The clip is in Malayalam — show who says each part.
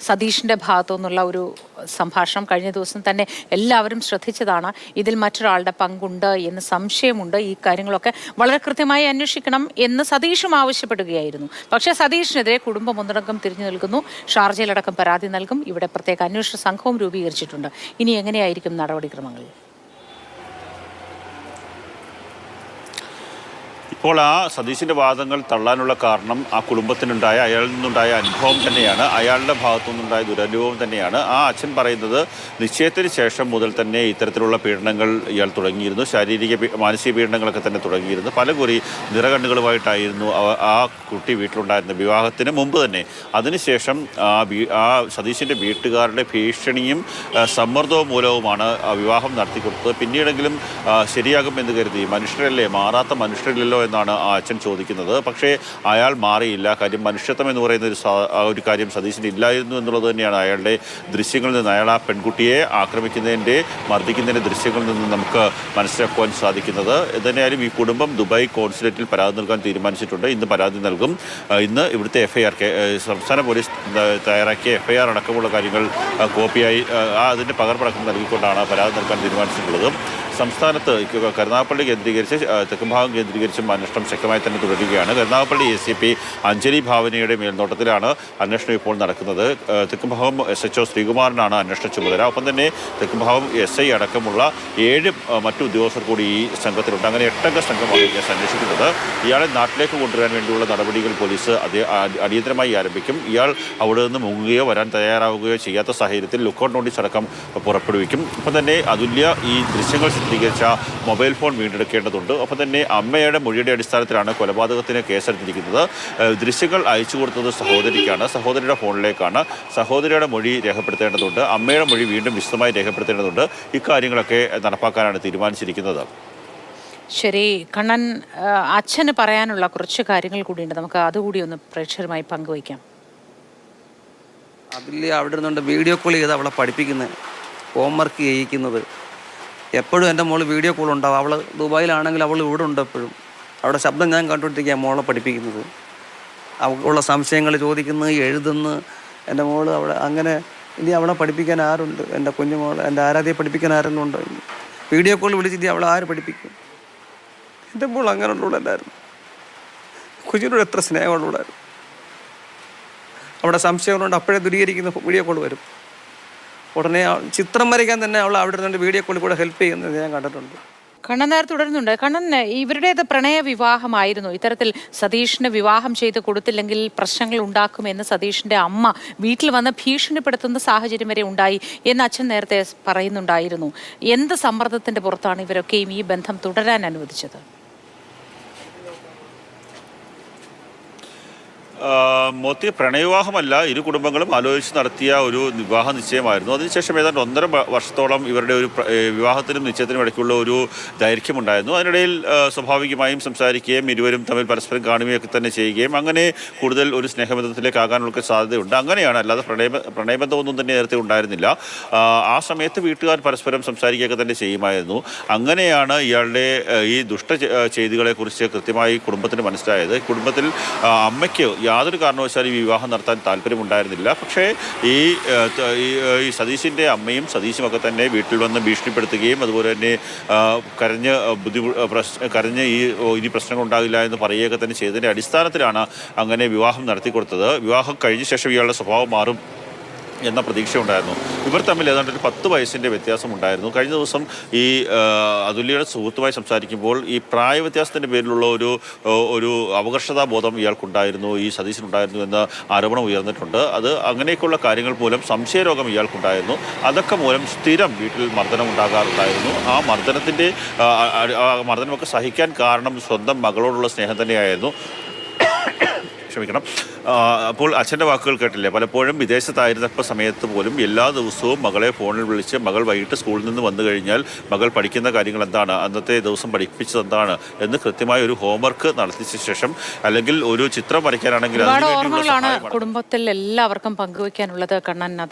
Speaker 1: സതീഷിന്റെ ഭാഗത്തു നിന്നുള്ള ഒരു സംഭാഷണം കഴിഞ്ഞ ദിവസം തന്നെ എല്ലാവരും ശ്രദ്ധിച്ചതാണ്. ഇതിൽ മറ്റൊരാളുടെ പങ്കുണ്ട് എന്ന് സംശയമുണ്ട്. ഈ കാര്യങ്ങളൊക്കെ വളരെ കൃത്യമായി അന്വേഷിക്കണം എന്ന് സതീഷും ആവശ്യപ്പെടുകയായിരുന്നു. പക്ഷേ സതീഷിനെതിരെ കുടുംബം ഒന്നടങ്കം തിരിഞ്ഞു നിൽക്കുന്നു. ഷാർജയിലടക്കം പരാതി നൽകും. ഇവിടെ പ്രത്യേക അന്വേഷണ സംഘവും രൂപീകരിച്ചിട്ടുണ്ട്. ഇനി എങ്ങനെയായിരിക്കും നടപടിക്രമങ്ങൾ?
Speaker 2: ഇപ്പോൾ ആ സതീശിന്റെ വാദങ്ങൾ തള്ളാനുള്ള കാരണം ആ കുടുംബത്തിനുണ്ടായ അയാളിൽ നിന്നുണ്ടായ അനുഭവം തന്നെയാണ് അയാളുടെ ഭാഗത്തു നിന്നുണ്ടായ ദുരനുഭവം തന്നെയാണ്. ആ അച്ഛൻ പറയുന്നത് നിശ്ചയത്തിന് ശേഷം മുതൽ തന്നെ ഇത്തരത്തിലുള്ള പീഡനങ്ങൾ ഇയാൾ തുടങ്ങിയിരുന്നു. ശാരീരിക മാനസിക പീഡനങ്ങളൊക്കെ തന്നെ തുടങ്ങിയിരുന്നു. പല കുറി നിറകണ്ണുകളുമായിട്ടായിരുന്നു ആ കുട്ടി വീട്ടിലുണ്ടായിരുന്ന വിവാഹത്തിന് മുമ്പ് തന്നെ. അതിനുശേഷം ആ ആ സതീശിന്റെ വീട്ടുകാരുടെ ഭീഷണിയും സമ്മർദ്ദവും മൂലവുമാണ് വിവാഹം നടത്തിക്കൊടുത്തത്. പിന്നീടെങ്കിലും ശരിയാകും എന്ന് കരുതി. മനുഷ്യരല്ലേ? മാറാത്ത മനുഷ്യരില്ലല്ലോ എന്നാണ് ആ അച്ഛൻ ചോദിക്കുന്നത്. പക്ഷേ അയാൾ മാറിയില്ല. കാര്യം മനുഷ്യത്വം എന്ന് പറയുന്ന ഒരു ഒരു കാര്യം സതീശിന് ഇല്ലായിരുന്നു എന്നുള്ളത് തന്നെയാണ്. അയാളുടെ ദൃശ്യങ്ങളിൽ നിന്ന് അയാൾ ആ പെൺകുട്ടിയെ ആക്രമിക്കുന്നതിന്റെ മർദ്ദിക്കുന്നതിന്റെ ദൃശ്യങ്ങളിൽ നിന്ന് നമുക്ക് മനസ്സിലാക്കുവാൻ സാധിക്കുന്നത്. എന്തായാലും ഈ കുടുംബം ദുബായ് കോൺസുലേറ്റിൽ പരാതി നൽകാൻ തീരുമാനിച്ചിട്ടുണ്ട്. ഇന്ന് പരാതി നൽകും. ഇന്ന് ഇവിടുത്തെ എഫ് ഐ സംസ്ഥാന പോലീസ് തയ്യാറാക്കിയ എഫ് ഐ അടക്കമുള്ള കാര്യങ്ങൾ കോപ്പിയായി അതിന്റെ പകർപ്പടക്കം നൽകിക്കൊണ്ടാണ് പരാതി നൽകാൻ തീരുമാനിച്ചിട്ടുള്ളത്. സംസ്ഥാനത്ത് കരുനാഗപ്പള്ളി കേന്ദ്രീകരിച്ച് തെക്കുംഭാഗം കേന്ദ്രീകരിച്ചും അന്വേഷണം ശക്തമായി തന്നെ തുടരുകയാണ്. Karunagappally A C P Anjali ഭാവനയുടെ മേൽനോട്ടത്തിലാണ് അന്വേഷണം ഇപ്പോൾ നടക്കുന്നത്. തെക്കുംഭാഗം എസ് എച്ച് ഒ ശ്രീകുമാറിനാണ് അന്വേഷണ ചുമതല. ഒപ്പം തന്നെ തെക്കുംഭാഗം എസ് ഐ അടക്കമുള്ള ഏഴ് മറ്റു ഉദ്യോഗസ്ഥർ കൂടി ഈ സംഘത്തിലുണ്ട്. അങ്ങനെ എട്ടംഗ സംഘമാണ് കേസ് അന്വേഷിക്കുന്നത്. ഇയാളെ നാട്ടിലേക്ക് കൊണ്ടുവരാൻ വേണ്ടിയുള്ള നടപടികൾ പോലീസ് അടിയന്തരമായി ആരംഭിക്കും. ഇയാൾ അവിടെ നിന്ന് മുങ്ങുകയോ വരാൻ തയ്യാറാവുകയോ ചെയ്യാത്ത സാഹചര്യത്തിൽ ലുക്കൗട്ട് നോട്ടീസ് അടക്കം പുറപ്പെടുവിക്കും. ഒപ്പം തന്നെ അതുല്യ ഈ ദൃശ്യങ്ങൾ ചിത്രീകരിച്ച മൊബൈൽ ഫോൺ വീണ്ടെടുക്കേണ്ടതുണ്ട്. ഒപ്പം തന്നെ അമ്മയുടെ മൊഴിയുടെ അടിസ്ഥാനത്തിലാണ് കൊലപാതകത്തിന് കേസെടുത്തിരിക്കുന്നത്. ദൃശ്യങ്ങൾ അയച്ചു കൊടുത്തത് സഹോദരിക്കാണ്. സഹോദരിയുടെ ഫോണിലേക്കാണ് സഹോദരിയുടെ മൊഴി രേഖപ്പെടുത്തേണ്ടതുണ്ട്. അമ്മയുടെ മൊഴി വീണ്ടും വിശദമായി രേഖപ്പെടുത്തേണ്ടതുണ്ട്. ഇക്കാര്യങ്ങളൊക്കെ നടപ്പാക്കാനാണ് തീരുമാനിച്ചിരിക്കുന്നത്.
Speaker 1: ശരി കണ്ണൻ അച്ഛന് പറയാനുള്ള കുറച്ച് കാര്യങ്ങൾ കൂടിയുണ്ട്. നമുക്ക് അതുകൂടി ഒന്ന് പ്രേക്ഷകരുമായി പങ്കുവയ്ക്കാം.
Speaker 3: അതിൽ അവിടെ ഇരുന്നുകൊണ്ട് വീഡിയോ കോൾ ചെയ്ത് അവളെ പഠിപ്പിക്കുന്നത് ഹോംവർക്ക് ചെയ്യിക്കുന്നത്. എപ്പോഴും എന്റെ മോൾ വീഡിയോ കോൾ ഉണ്ടാവും. അവൾ ദുബായിലാണെങ്കിൽ അവൾ ഇവിടെ ഉണ്ട് എപ്പോഴും. അവിടെ ശബ്ദം ഞാൻ കണ്ടുകൊണ്ടിരിക്കുക മോളെ പഠിപ്പിക്കുന്നത്. അവൾക്കുള്ള സംശയങ്ങൾ ചോദിക്കുന്നു എഴുതുന്നു. എന്റെ മോൾ അവിടെ അങ്ങനെ ഇനി അവളെ പഠിപ്പിക്കാൻ ആരുണ്ട്? എന്റെ മോൾ എന്റെ ആരാധ്യയെ പഠിപ്പിക്കാൻ ആരെങ്കിലും ഉണ്ടോ? വീഡിയോ കോൾ വിളിച്ചിട്ട് അവളെ ആര് പഠിപ്പിക്കും? എന്റെ മോൾ അങ്ങനെ അങ്ങനെയുള്ളവളല്ലായിരുന്നു കുഞ്ഞിനോട് എത്ര സ്നേഹമുള്ളവളായിരുന്നു അവിടെ സംശയങ്ങളുണ്ട് അപ്പോഴേ ദുരീകരിക്കുന്ന വീഡിയോ കോൾ വരും. ഉടനെ ചിത്രം വരയ്ക്കാൻ തന്നെ അവൾ അവിടെ ഇരുന്നുകൊണ്ട് വീഡിയോ കോളിൽ കൂടെ ഹെൽപ്പ് ചെയ്യുന്നത് ഞാൻ കണ്ടിട്ടുണ്ട്.
Speaker 1: കണ്ണൻ നേർ തുടരുന്നുണ്ട്. കണ്ണൻ ഇവരുടേത് പ്രണയ വിവാഹമായിരുന്നു. ഇത്തരത്തിൽ സതീഷിന് വിവാഹം ചെയ്ത് കൊടുത്തില്ലെങ്കിൽ പ്രശ്നങ്ങൾ ഉണ്ടാക്കുമെന്ന് സതീഷിന്റെ അമ്മ വീട്ടിൽ വന്ന് ഭീഷണിപ്പെടുത്തുന്ന സാഹചര്യം വരെ ഉണ്ടായി എന്ന് അച്ഛൻ നേരത്തെ പറയുന്നുണ്ടായിരുന്നു. എന്ത് സമ്മർദ്ദത്തിന്റെ പുറത്താണ് ഇവരൊക്കെയും ഈ ബന്ധം തുടരാൻ അനുവദിച്ചത്?
Speaker 2: മോത്തി പ്രണയവിവാഹമല്ല. ഇരു കുടുംബങ്ങളും ആലോചിച്ച് നടത്തിയ ഒരു വിവാഹ നിശ്ചയമായിരുന്നു. അതിനുശേഷം ഏതാണ്ട് ഒന്നര വർഷത്തോളം ഇവരുടെ ഒരു വിവാഹത്തിനും നിശ്ചയത്തിനും ഇടയ്ക്കുള്ള ഒരു ദൈർഘ്യമുണ്ടായിരുന്നു. അതിനിടയിൽ സ്വാഭാവികമായും സംസാരിക്കുകയും ഇരുവരും തമ്മിൽ പരസ്പരം കാണുകയൊക്കെ തന്നെ ചെയ്യുകയും അങ്ങനെ കൂടുതൽ ഒരു സ്നേഹബന്ധത്തിലേക്ക് ആകാനുള്ള സാധ്യതയുണ്ട്. അങ്ങനെയാണ്. അല്ലാതെ പ്രണയ പ്രണയബന്ധമൊന്നും തന്നെ നേരത്തെ ഉണ്ടായിരുന്നില്ല. ആ സമയത്ത് വീട്ടുകാർ പരസ്പരം സംസാരിക്കുകയൊക്കെ തന്നെ ചെയ്യുമായിരുന്നു. അങ്ങനെയാണ് ഇയാളുടെ ഈ ദുഷ്ട ചെയ്തികളെക്കുറിച്ച് കൃത്യമായി കുടുംബത്തിന് മനസ്സിലായത്. കുടുംബത്തിൽ അമ്മയ്ക്ക് യാതൊരു കാരണവശാലും ഈ വിവാഹം നടത്താൻ താല്പര്യമുണ്ടായിരുന്നില്ല. പക്ഷേ ഈ ഈ, സതീശിന്റെ അമ്മയും സതീശും ഒക്കെ തന്നെ വീട്ടിൽ വന്ന് ഭീഷണിപ്പെടുത്തുകയും അതുപോലെ തന്നെ കരഞ്ഞ് പ്രശ്ന കരഞ്ഞ് ഈ ഇനി പ്രശ്നങ്ങൾ ഉണ്ടാകില്ല എന്ന് പറയുകയൊക്കെ തന്നെ ചെയ്തതിന്റെ അടിസ്ഥാനത്തിലാണ് അങ്ങനെ വിവാഹം നടത്തി കൊടുത്തത് വിവാഹം കഴിഞ്ഞ ശേഷം ഇയാളുടെ സ്വഭാവം മാറും. എന്ന പ്രതീക്ഷ ഉണ്ടായിരുന്നു ഇവർ തമ്മിൽ ഏതാണ്ട് ഒരു പത്ത് വയസ്സിന്റെ വ്യത്യാസം ഉണ്ടായിരുന്നു കഴിഞ്ഞ ദിവസം ഈ അതുല്യയുടെ സുഹൃത്തുമായി സംസാരിക്കുമ്പോൾ ഈ പ്രായ വ്യത്യാസത്തിന്റെ പേരിലുള്ള ഒരു ഒരു അപകർഷതാ ബോധം ഇയാൾക്കുണ്ടായിരുന്നു ഈ സതീശനുണ്ടായിരുന്നു എന്ന ആരോപണം ഉയർന്നിട്ടുണ്ട്. അത് അങ്ങനെയൊക്കെയുള്ള കാര്യങ്ങൾ മൂലം സംശയരോഗം ഇയാൾക്കുണ്ടായിരുന്നു. അതൊക്കെ മൂലം സ്ഥിരം വീട്ടിൽ മർദ്ദനം ഉണ്ടാകാറുണ്ടായിരുന്നു ആ മർദ്ദനത്തിന്റെ മർദ്ദനമൊക്കെ സഹിക്കാൻ കാരണം സ്വന്തം മകളോടുള്ള സ്നേഹം തന്നെയായിരുന്നു. ക്ഷമിക്കണം. അപ്പോൾ അച്ഛന്റെ വാക്കുകൾ കേട്ടില്ലേ? പലപ്പോഴും വിദേശത്തായിരുന്നപ്പോൾ സമയത്ത് പോലും എല്ലാ ദിവസവും മകളെ ഫോണിൽ വിളിച്ച് മകൾ വൈകിട്ട് സ്കൂളിൽ നിന്ന് വന്നു കഴിഞ്ഞാൽ മകൾ പഠിക്കുന്ന കാര്യങ്ങൾ എന്താണ്? അന്നത്തെ ദിവസം പഠിപ്പിച്ചത് എന്താണ്? എന്ന് കൃത്യമായ ഒരു ഹോംവർക്ക് നടത്തിച്ച ശേഷം അല്ലെങ്കിൽ ഒരു ചിത്രം വരയ്ക്കാനാണെങ്കിൽ
Speaker 1: കുടുംബത്തിൽ എല്ലാവർക്കും പങ്കുവയ്ക്കാനുള്ളത് കണ്ണൻ. അത്